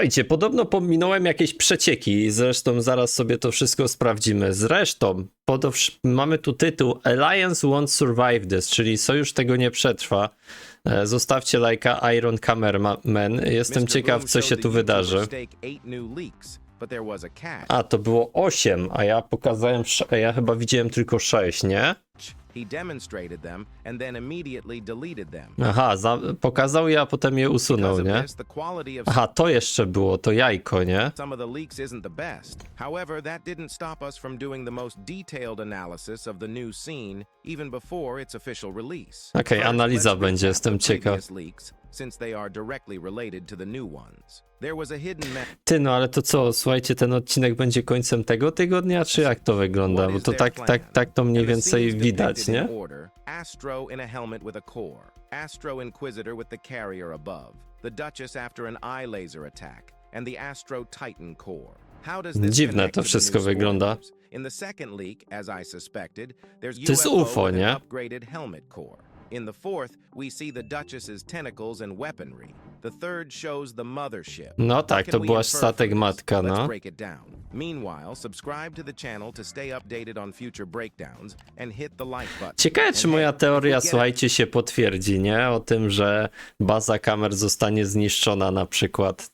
Słuchajcie, podobno pominąłem jakieś przecieki, zresztą zaraz sobie to wszystko sprawdzimy. Zresztą, mamy tu tytuł Alliance won't survive this, czyli sojusz tego nie przetrwa. E, Zostawcie lajka Iron Cameraman, jestem ciekaw co się tu wydarzy. a. A, to było 8, a ja pokazałem, sze- ja chyba widziałem tylko 6, nie? He demonstrated them and then immediately deleted them. Aha, za- pokazał je, a potem je usunął, Because of nie? this, the quality of Aha, to jeszcze było, to jajko, nie? some of the leaks isn't the best. However, that didn't stop us from doing the most detailed analysis of the new scene even before its official release. Okej, First, analiza let's będzie, recap jestem the ciekaw. previous leaks, since they are directly related to the new ones. There was a hidden Ty, no ale to co, słuchajcie, ten odcinek będzie końcem tego tygodnia, czy jak to wygląda? Bo to tak, tak, tak to mniej więcej widać, nie? Astro in a helmet with a core, Astro Inquisitor with the carrier above, the Duchess after an eye laser attack, and the Astro Titan core. How does this Dziwne to wszystko wygląda. In the second leak, as I suspected, there's UFO UFO, nie? upgraded helmet core. In the fourth, we see the Duchess's tentacles and weaponry. The third shows the mothership. No tak, to była statek matka, Let's no. break it down. Meanwhile, subscribe to the channel to stay updated on future breakdowns and hit the like button. Ciekawe, czy moja teoria, słuchajcie, się potwierdzi, nie? O tym, że baza kamer zostanie zniszczona na przykład.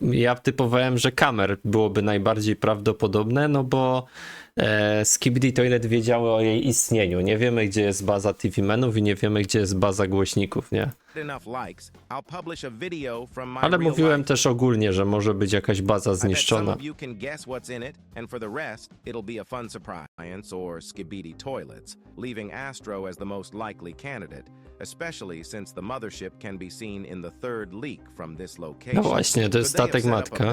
Ja typowałem, że kamer byłoby najbardziej prawdopodobne, no bo E, Skibidi Toilet wiedziały o jej istnieniu. Nie wiemy, gdzie jest baza TV-menów i nie wiemy, gdzie jest baza głośników, nie? Ale mówiłem też ogólnie, że może być jakaś baza zniszczona. No właśnie, to jest statek matka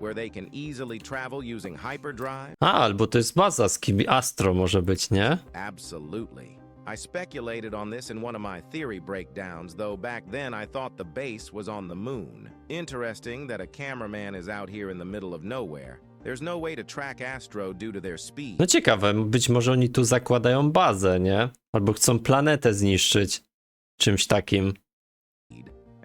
where they can easily travel using hyperdrive? A, albo to jest baza Skibi Astro może być, nie? Absolutely. I speculated on this in one of my theory breakdowns, though back then I thought the base was on the moon. Interesting that a cameraman is out here in the middle of nowhere. There's no way to track Astro due to their speed. No ciekawe, być może oni tu zakładają bazę, nie? Albo chcą planetę zniszczyć czymś takim.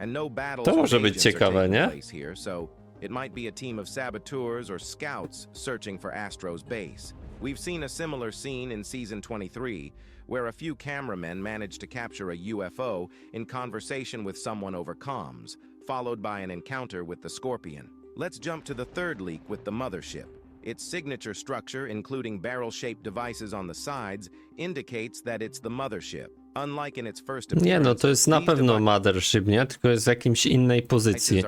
no To może być ciekawe, nie? place here, so it might be a team of saboteurs or scouts searching for Astro's base. We've seen a similar scene in season 23, where a few cameramen managed to capture a UFO in conversation with someone over comms, followed by an encounter with the Scorpion. Let's jump to the third leak with the mothership. Its signature structure, including barrel-shaped devices on the sides, indicates that it's the mothership. Nie, no to jest na pewno Mothership, nie? Tylko jest w jakimś innej pozycji.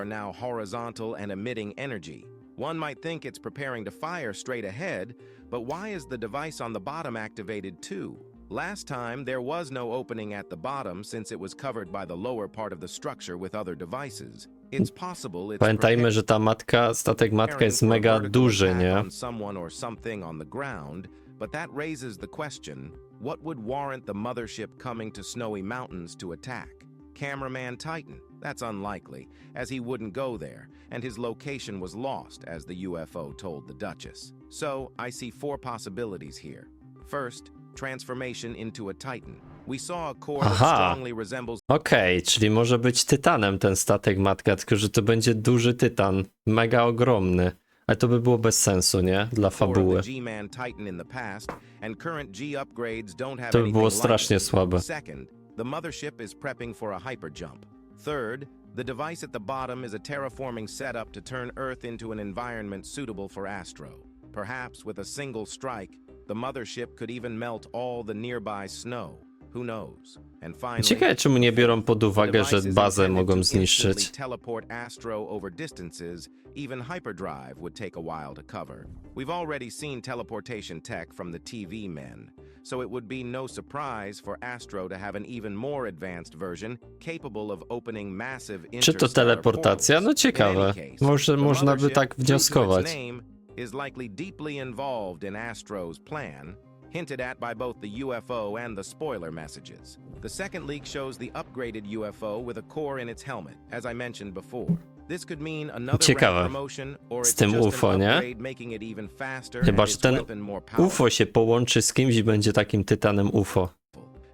One might think it's preparing to fire straight ahead, but why is the device on the bottom activated too? Last time, there was no opening at the bottom since it was covered by the lower part of the structure with other devices. It's possible it's Pamiętajmy, że ta matka, statek matka jest mega duży, nie? on someone or something on the ground, but that raises the question, what would warrant the mothership coming to Snowy Mountains to attack? Cameraman Titan? That's unlikely, as he wouldn't go there, and his location was lost, as the UFO told the Duchess. So, I see four possibilities here. First, transformation into a Titan. We saw a core that Aha. strongly resembles Okej, czyli może być tytanem ten statek matka, tylko że to będzie duży tytan, mega ogromny. Ale to by było bez sensu, nie? Dla fabuły. the G-Man Titan in the past, and current G upgrades don't have To by było strasznie słabe. Second, the mothership is prepping for a hyperjump. Third, the device at the bottom is a terraforming setup to turn Earth into an environment suitable for Astro. Perhaps with a single strike, the mothership could even melt all the nearby snow. Who knows? Ciekawe, czemu nie biorą pod uwagę, że bazę mogą zniszczyć. even hyperdrive would take a while to cover. We've already seen teleportation tech from the TV men, so it would be no surprise for Astro to have an even more advanced version capable of opening massive Czy to teleportacja? No ciekawe. Może, można by tak wnioskować. is likely deeply involved in Astro's plan, hinted at by both the UFO and the spoiler messages. The second leak shows the upgraded UFO with a core in its helmet, as I mentioned before. This could mean another Ciekawe. promotion, or Z it's tym just UFO, nie? upgrade, making it even faster Chyba, and że its ten weapon more powerful, UFO się połączy z kimś i będzie takim tytanem UFO.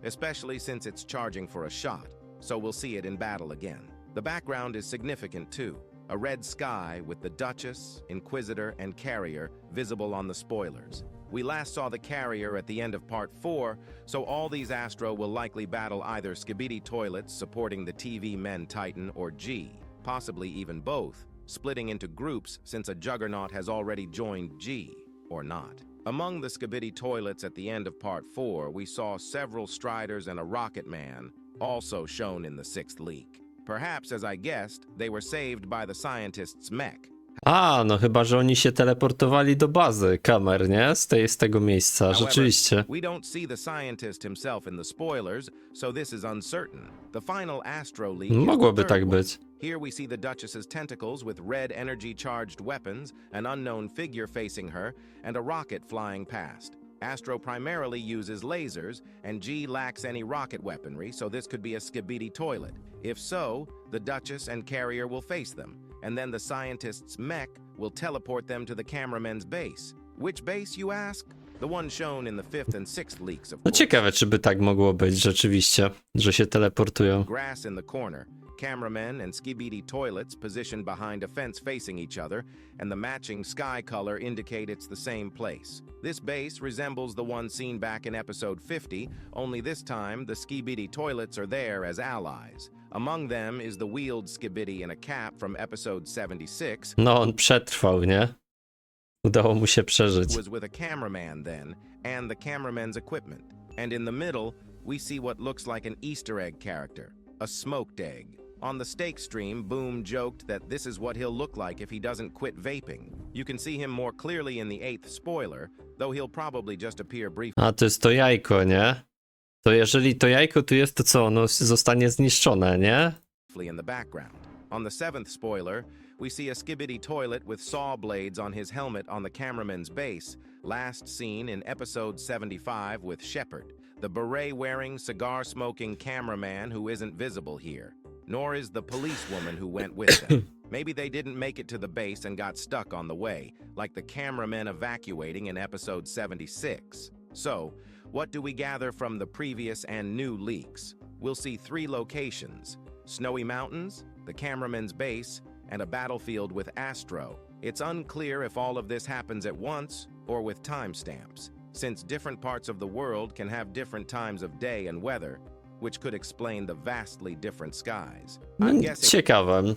especially since it's charging for a shot, so we'll see it in battle again. The background is significant too. A red sky with the Duchess, Inquisitor, and Carrier visible on the spoilers. We last saw the Carrier at the end of Part 4, so all these Astro will likely battle either Skibidi toilets supporting the TV Men Titan or G, possibly even both, splitting into groups since a Juggernaut has already joined G, or not. Among the Skibidi toilets at the end of Part 4, we saw several Striders and a Rocket Man, also shown in the sixth leak. Perhaps, as I guessed, they were saved by the scientist's mech. A, no chyba, że oni się teleportowali do bazy kamer, nie? Z, tej, z tego miejsca, rzeczywiście. We don't see the scientist himself in the spoilers, so this is uncertain. The final Astro the Mogłoby tak być. Here we see the Duchess's tentacles with red energy charged weapons, an unknown figure facing her, and a rocket flying past. Astro primarily uses lasers, and G lacks any rocket weaponry, so this could be a Skibidi toilet. If so, the Duchess and Carrier will face them, and then the scientist's mech will teleport them to the cameraman's base. Which base, you ask? The one shown in the fifth and sixth leaks, of No ciekawe, czy by tak mogło być rzeczywiście, że się teleportują. grass in the corner, cameramen and skibidi toilets positioned behind a fence facing each other, and the matching sky color indicate it's the same place. This base resembles the one seen back in episode 50, only this time the skibidi toilets are there as allies. Among them is the wheeled skibidi in a cap from episode 76, No, on przetrwał, nie? Udało mu się przeżyć. was with a cameraman then, and the cameraman's equipment. And in the middle, we see what looks like an Easter egg character, a smoked egg. On the stake stream, Boom joked that this is what he'll look like if he doesn't quit vaping. You can see him more clearly in the eighth spoiler, though he'll probably just appear briefly A, to jest to jajko, nie? To jeżeli to jajko tu jest, to co? Ono zostanie zniszczone, nie? in the background. On the seventh spoiler, we see a skibidi toilet with saw blades on his helmet on the cameraman's base, last seen in episode 75 with Shepard, the beret wearing, cigar smoking cameraman who isn't visible here. Nor is the policewoman who went with them. Maybe they didn't make it to the base and got stuck on the way, like the cameraman evacuating in episode 76. So, what do we gather from the previous and new leaks? We'll see three locations Snowy Mountains, the cameraman's base, and a battlefield with Astro. It's unclear if all of this happens at once or with timestamps, since different parts of the world can have different times of day and weather, which could explain the vastly different skies. I'm mm, guessing ciekawe.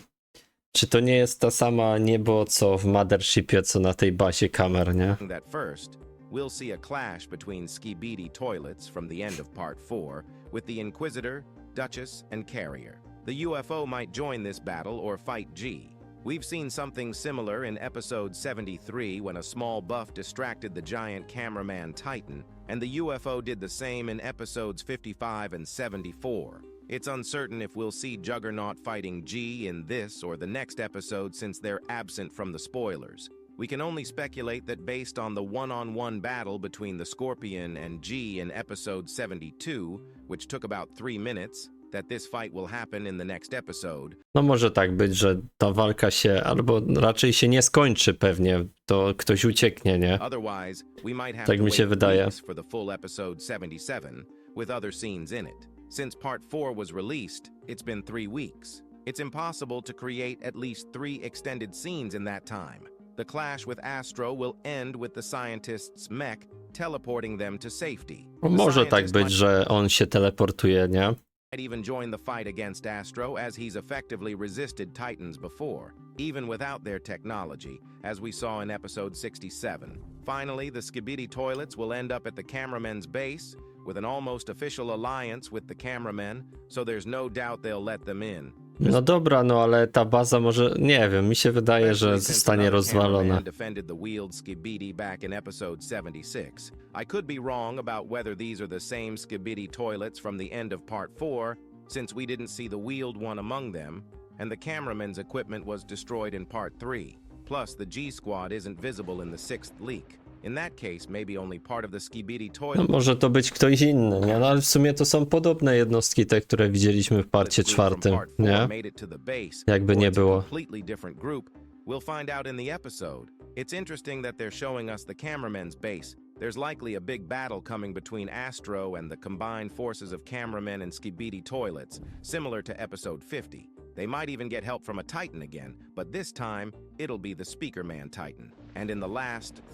Czy to nie jest ta sama niebo, co w Mothershipie, co na tej bazie kamer, nie? that first, we'll see a clash between Skibidi toilets from the end of Part 4 with the Inquisitor, Duchess, and Carrier. The UFO might join this battle or fight G. We've seen something similar in episode 73 when a small buff distracted the giant cameraman Titan, and the UFO did the same in episodes 55 and 74. It's uncertain if we'll see Juggernaut fighting G in this or the next episode since they're absent from the spoilers. We can only speculate that based on the one on one battle between the Scorpion and G in episode 72, which took about three minutes, that this fight will happen in the next episode. No może tak być, że ta walka się, albo raczej się nie skończy pewnie, to ktoś ucieknie, nie? Otherwise, we might have Tak mi się wydaje. for the full episode 77, with other scenes in it. Since part 4 was released, it's been three weeks. It's impossible to create at least three extended scenes in that time. The clash with Astro will end with the scientist's mech teleporting them to safety. Może tak być, might że on się teleportuje, nie? even join the fight against Astro as he's effectively resisted Titans before, even without their technology, as we saw in episode 67. Finally, the Skibidi toilets will end up at the cameraman's base with an almost official alliance with the cameramen, so there's no doubt they'll let them in. No dobra, no ale ta baza może, nie wiem, mi się wydaje, że zostanie rozwalona. cameraman defended the wheeled Skibidi back in episode 76. I could be wrong about whether these are the same Skibidi toilets from the end of part 4, since we didn't see the wheeled one among them, and the cameraman's equipment was destroyed in part 3. Plus, the G Squad isn't visible in the sixth leak. In that case, maybe only part of the Skibidi No toilet może to być ktoś inny, nie? No ale w sumie to są podobne jednostki, te, które widzieliśmy w parcie czwartym, nie? made it to the base, Jakby or nie it's a było. completely different group. We'll find out in the episode. It's interesting that they're showing us the cameramen's base. There's likely a big battle coming between Astro and the combined forces of cameramen and Skibidi toilets, similar to episode 50. They might even get help from a Titan again, but this time it'll be the Speaker Man Titan.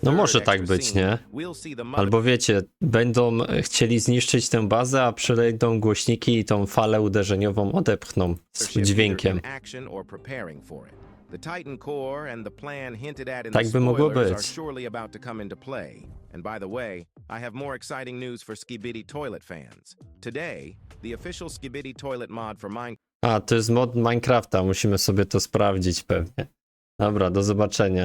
No może tak być, nie? Albo wiecie, będą chcieli zniszczyć tę bazę, a przylejdą głośniki i tą falę uderzeniową odepchną z dźwiękiem. Tak by mogło być. And by the way, I have more exciting news for Skibidi Toilet fans. Today, the official Skibidi Toilet mod for Minecraft A, to jest mod Minecrafta, musimy sobie to sprawdzić pewnie. Dobra, do zobaczenia.